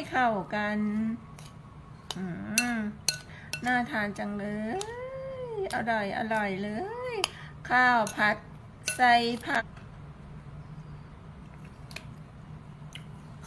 ให้เข้ากันน่าทานจังเลย อร่อย อร่อยเลย ข้าวผัดใส่ผัก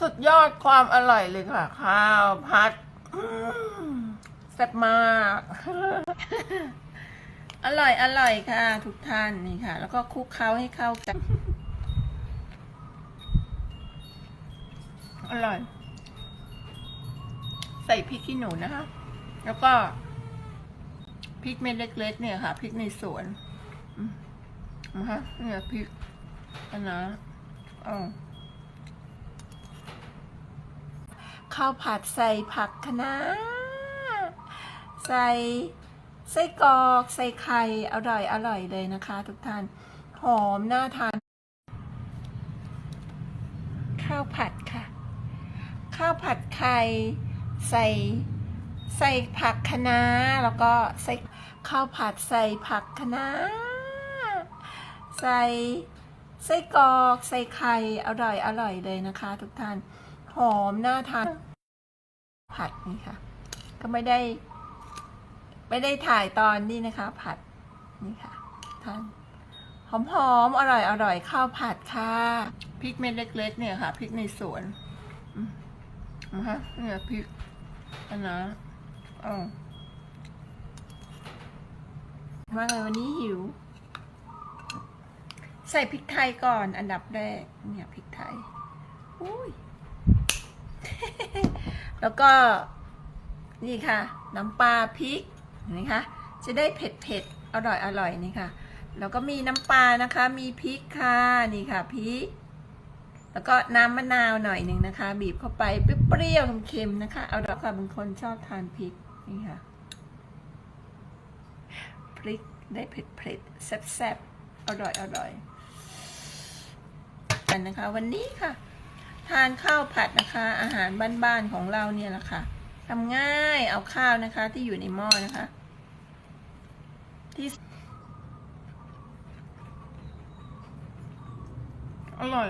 สุดยอดความอร่อยเลยค่ะ ข้าวผัดแซ่บมาก อร่อย อร่อยค่ะ ทุกท่านนี่ค่ะ แล้วก็คลุกเคล้าให้เข้ากัน อร่อย ใส่พริกขี้หนูนะคะ แล้วก็พริกเม็ดเล็ก ๆ เนี่ยค่ะพริกในสวนนะคะเนี่ยพริกอันนะอ๋อข้าวผัดใส่ผักคะน้าใส่ไส้กรอกใส่ไข่อร่อยอร่อยเลยนะคะ ทุกท่านหอมน่าทาน ข้าวผัดค่ะ ข้าวผัดไข่ ใส่ใส่ผักคะน้าแล้วก็ใส่ข้าวผัดใส่ผักคะน้าใส่ไส้กรอกใส่ไข่อร่อยอร่อยเลยนะคะ ทุกท่านหอมน่าทานผัดนี่ค่ะ ก็ไม่ได้ ไม่ได้ถ่ายตอนนี้นะคะ ผัดนี่ค่ะ ท่านหอมหอมอร่อยอร่อยข้าวผัดค่ะพริกเม็ดเล็ก ๆ เนี่ยค่ะพริกในสวนนะคะเนี่ยพริก อันนะอ๋อมากเลยวันนี้หิว ใส่พริกไทยก่อนอันดับแรกเนี่ยพริกไทยอุ้ยแล้วก็นี่ค่ะ น้ำปลาพริกนะคะจะได้เผ็ดเผ็ดอร่อยอร่อยนี่ค่ะ แล้วก็มีน้ำปลานะคะ มีพริกค่ะนี่ค่ะพริก แล้วก็น้ำมะนาวหน่อยหนึ่งนะคะ บีบเข้าไปเปรี้ยวๆเค็มๆนะคะ เอาละค่ะบางคนชอบทานพริกนี่ค่ะพริกได้เผ็ดๆแซ่บๆอร่อยอร่อยกันนะคะ วันนี้ค่ะ ทานข้าวผัดนะคะ อาหารบ้านๆของเราเนี่ยแหละค่ะทำง่ายเอาข้าวนะคะ ที่อยู่ในหม้อนะคะ ที่อร่อย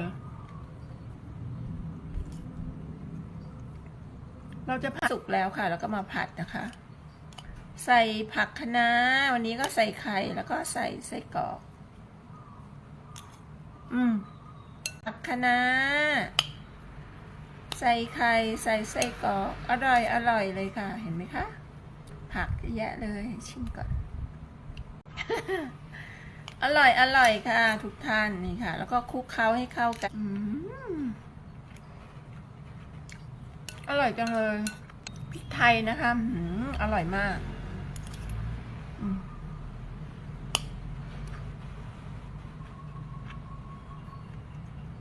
เราจะผัดสุกแล้วค่ะ แล้วก็มาผัดนะคะ ใส่ผักคะน้าวันนี้ก็ใส่ไข่แล้วก็ใส่ไส้กรอก อืม ผักคะน้าใส่ไข่ใส่ไส้กรอกอร่อยอร่อยเลยค่ะ เห็นไหมคะ ผักเยอะแยะเลยชิมก่อน อร่อยอร่อยค่ะ ทุกท่านนี่ค่ะ แล้วก็คลุกเคล้าให้เข้ากันอืม อร่อยจังเลยพริกไทยนะคะอืมอร่อยมาก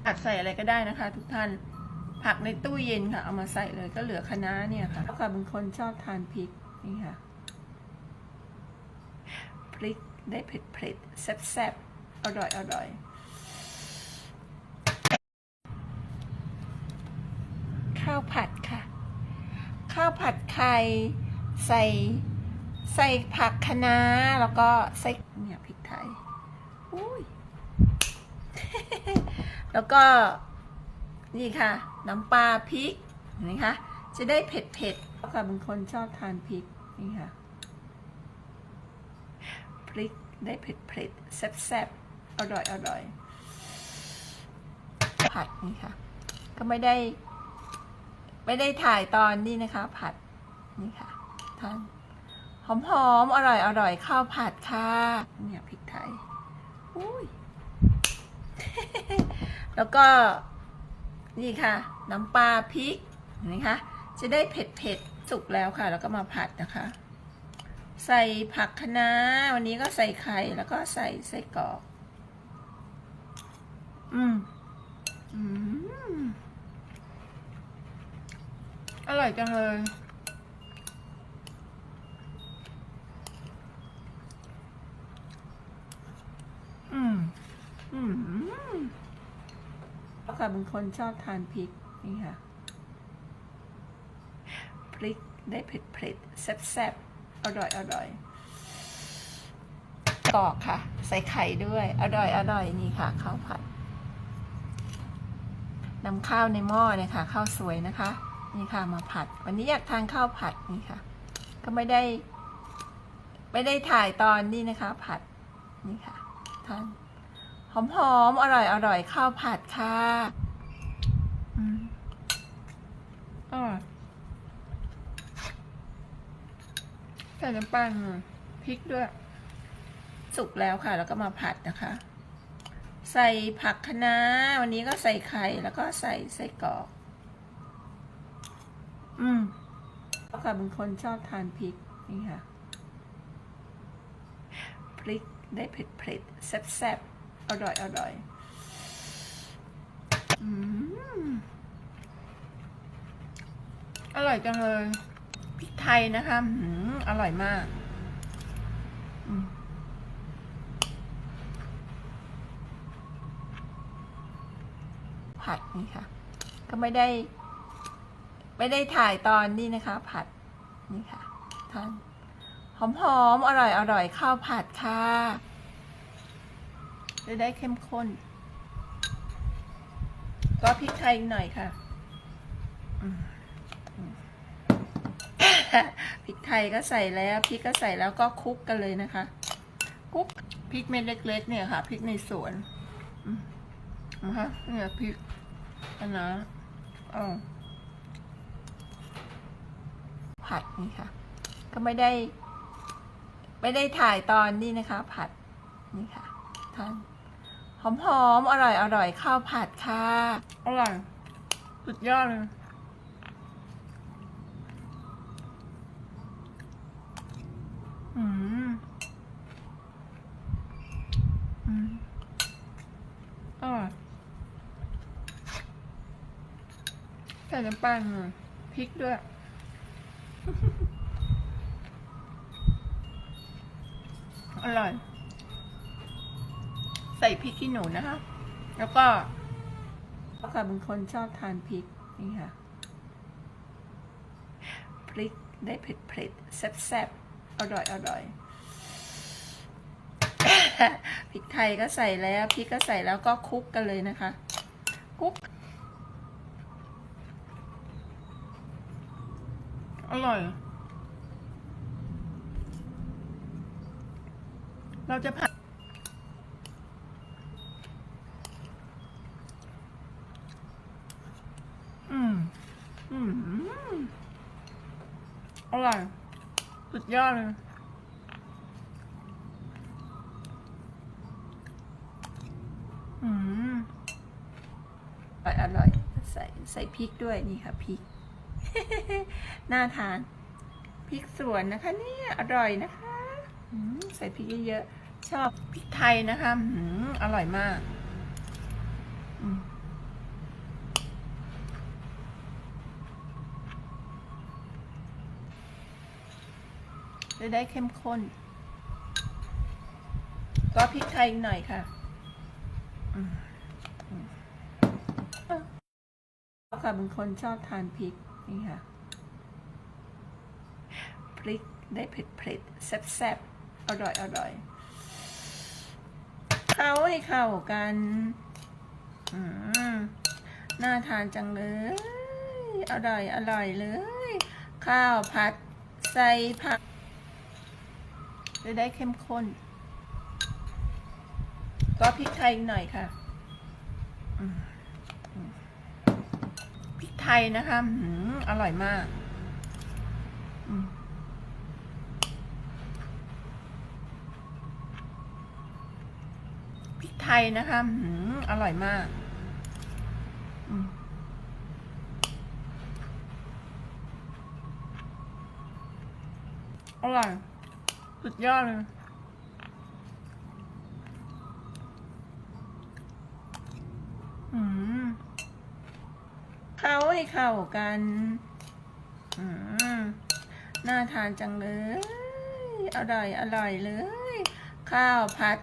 อัดใส่อะไรก็ได้นะคะ ทุกท่าน ผักในตู้เย็นค่ะ เอามาใส่เลยก็เหลือคะน้าเนี่ยค่ะแล้วค่ะบางคนชอบทานพริกนี่ค่ะ พริกได้เผ็ดเผ็ดๆแซ่บๆอร่อยอร่อย ข้าวผัดค่ะ ข้าวผัดไข่ใส่ใส่ผักคะน้าแล้วก็ใส่เนี่ยพริกไทยอุ้ยแล้วก็นี่ค่ะ น้ำปลาพริกนะคะจะได้เผ็ดเผ็ดค่ะบางคนชอบทานพริกนี่ค่ะพริกได้เผ็ดเผ็ดๆแซ่บๆอร่อยอร่อยผัดนี่ค่ะ ก็ไม่ได้ ไม่ได้ถ่ายตอนนี้นะคะ ผัดนี่ค่ะท่านหอมหอมๆอร่อยอร่อยข้าวผัดค่ะเนี่ยพริกไทยอุ้ยแล้วก็นี่ค่ะ น้ำปลาพริกเห็นไหมคะจะได้เผ็ดเผ็ดๆสุกแล้วค่ะ แล้วก็มาผัดนะคะ ใส่ผักคะน้าวันนี้ก็ใส่ไข่แล้วก็ใส่ไส้กรอกอืม อืม อร่อยจังเลย อืม อืมแล้วค่ะบางคนชอบทานพริก นี่ค่ะ พริกได้เผ็ดเผ็ดๆแซ่บๆอร่อยอร่อยกอกค่ะ ใส่ไข่ด้วย อร่อยอร่อยนี่ค่ะข้าวผัดนำข้าวในหม้อเนี่ยค่ะ ข้าวสวยนะคะ นี่ค่ะมาผัด วันนี้อยากทานข้าวผัดนี่ค่ะ ก็ไม่ได้ ไม่ได้ถ่ายตอนนี้นะคะ ผัดนี่ค่ะทานหอมๆอร่อยอร่อยข้าวผัดค่ะอืมอร่อยใส่น้ำปลาพริกด้วย สุกแล้วค่ะ แล้วก็มาผัดนะคะ ใส่ผักคะน้าวันนี้ก็ใส่ไข่แล้วก็ใส่ไส้กรอก อืมแล้วค่ะเป็นคนชอบทานพริกนี่ค่ะ พริกได้เผ็ดเผ็ดๆแซ่บแซ่บๆอร่อยอร่อยอืมอร่อยจังเลยพริกไทยนะคะอืมอร่อยมากอืมผัดนี่ค่ะ ก็ไม่ได้ ไม่ได้ถ่ายตอนนี้นะคะ ผัดนี่ค่ะท่านหอมๆอร่อยอร่อยข้าวผัดค่ะจะได้เข้มข้น ก็พริกไทยหน่อยค่ะพริกไทยก็ใส่แล้วพริกก็ใส่แล้วก็คลุกกันเลยนะคะคลุกพริกเม็ดเล็ก ๆ เนี่ยค่ะพริกในสวนอืมนะคะเนี่ยพริกอันนะอ๋อ ผัดนี่ค่ะ ก็ไม่ได้ ไม่ได้ถ่ายตอนนี้นะคะ ผัดนี่ค่ะทานหอมๆอร่อยอร่อยข้าวผัดค่ะอร่อยสุดยอดเลยอืมอืมอร่อยใส่น้ำปลาหน่อยพริกด้วย อร่อย ใส่พริกขี้หนูนะคะ แล้วก็แล้วค่ะเป็นคนชอบทานพริกนี่ค่ะ พริกได้เผ็ดเผ็ดๆแซ่บแซ่บๆอร่อยอร่อยพริกไทยก็ใส่แล้วพริกก็ใส่แล้วก็คลุกกันเลยนะคะคลุก อ ร่อย เราจะผัดอืม อืม อร่อย สุดยอดเลยอืมอร่อยอร่อย ใส่ใส่พริกด้วยนี่ค่ะพริก น่าทานพริกสวนนะคะ เนี่ยอร่อยนะคะใส่พริกเยอะๆชอบพริกไทยนะคะออร่อยมากจะได้เข้มข้น ก็พริกไทยอีกหน่อยค่ะค่ะเป็นคนชอบทานพริก นี่ค่ะพริกได้เผ็ดเผ็ดๆแซ่บแซบๆอร่อยอร่อยเข้าให้เข้ากันน่าทานจังเลย อร่อยอร่อยเลย ข้าวผัดใส่ผักจะได้เข้มข้น ก็พริกไทยหน่อยค่ะพริกไทยนะคะ อืมอร่อยมากอืมพริกไทยนะคะอืมอร่อยมากอืมอร่อยสุดยอดเลย อืม เข้า ให้เข้ากันน่าทานจังเลย อร่อย อร่อยเลย ข้าวผัด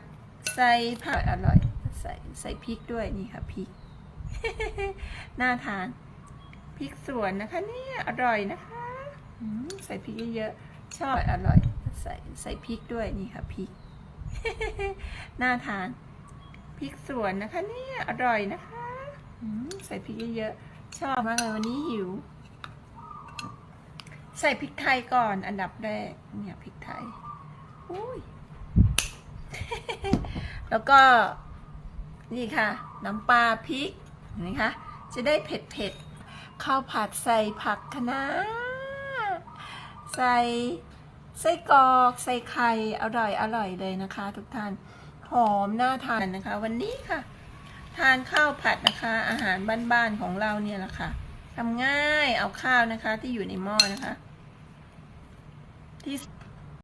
ใส่ผักอร่อย ใส่ใส่พริกด้วยนี่ค่ะพริก น่าทาน พริกสวนนะคะเนี่ยอร่อยนะคะใส่พริกเยอะๆชอบอร่อย ใส่ใส่พริกด้วยนี่ค่ะพริก น่าทานพริกสวนนะคะเนี่ยอร่อยนะคะใส่พริกเยอะๆ ชอบมากเลยวันนี้หิว ใส่พริกไทยก่อนอันดับแรกเนี่ยพริกไทยอุ้ยแล้วก็นี่ค่ะ น้ำปลาพริกเห็นไหมคะจะได้เผ็ดเผ็ดข้าวผัดใส่ผักคะน้าใส่ไส้กรอกใส่ไข่อร่อยอร่อยเลยนะคะ ทุกท่านหอมน่าทานนะคะ วันนี้ค่ะ ทานข้าวผัดนะคะ อาหารบ้านๆของเราเนี่ยแหละค่ะทำง่ายเอาข้าวนะคะที่อยู่ในหม้อนะคะที่